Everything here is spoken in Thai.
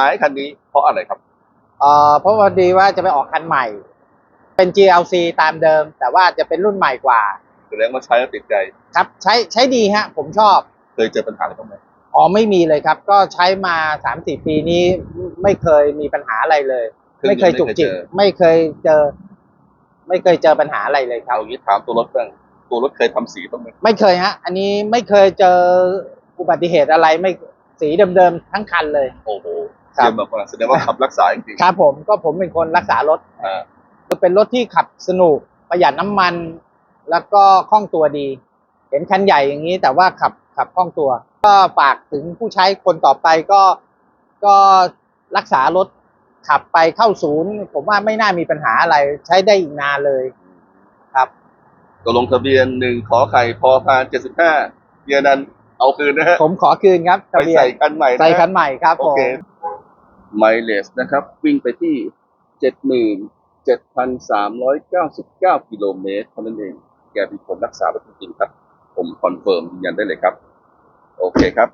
ายคันนี้เพราะอะไรครับ เอ่อเพราะว่าดีว่าจะไปออกคันใหม่ เป็น GLC ตามเดิม แต่ว่าจะเป็นรุ่นใหม่กว่า แสดงว่าใช้แล้วติดใจ ครับใช้ใช้ดีฮะ ผมชอบ เคยเจอปัญหาอะไรบ้างไหมอ๋อไม่มีเลยครับ ก็ใช้มาสามสี่ปีนี้ไม่เคยมีปัญหาอะไรเลย ไม่เคยจุกจิกไม่เคยเจอ ไม่เคยเจอปัญหาอะไรเลยครับ เอางี้ถามตัวรถบ้างตัวรถเคยทำสีบ้างไหมไม่เคยฮะ อันนี้ไม่เคยเจออุบัติเหตุอะไรไม่สีเดิมๆทั้งคันเลย โอ้โหครับ เยี่ยมมากๆแสดงว่าขับรักษาจริงครับผมก็ผมเป็นคนรักษารถๆอ่าคือเป็นรถที่ขับสนุกประหยัดน้ำมัน แล้วก็คล่องตัวดี เห็นคันใหญ่อย่างนี้แต่ว่าขับขับคล่องตัว ก็ฝากถึงผู้ใช้คนต่อไปก็ก็รักษารถขับไปเข้าศูนย์ ผมว่าไม่น่ามีปัญหาอะไรใช้ได้อีกนานเลยครับก็ลงทะเบียนหนึ่งขอไข่พอพานเจ็ดสิบห้าเยนันเอาคืนนะฮะผมขอคืนครับไปทะเบียนใส่คันใหม่ะฮะ ใส่คันใหม่ครับโอผมเค ไมเลสนะครับ วิ่งไปที่เจ็ดหมื่นเจ็ดพันสามร้อยเก้าสิบเก้ากิโลเมตรเท่านั้นเอง แกเป็นคนรักษารถจริงครับ ผมคอนเฟิร์มยืนยันได้เลยครับ โอเคครับ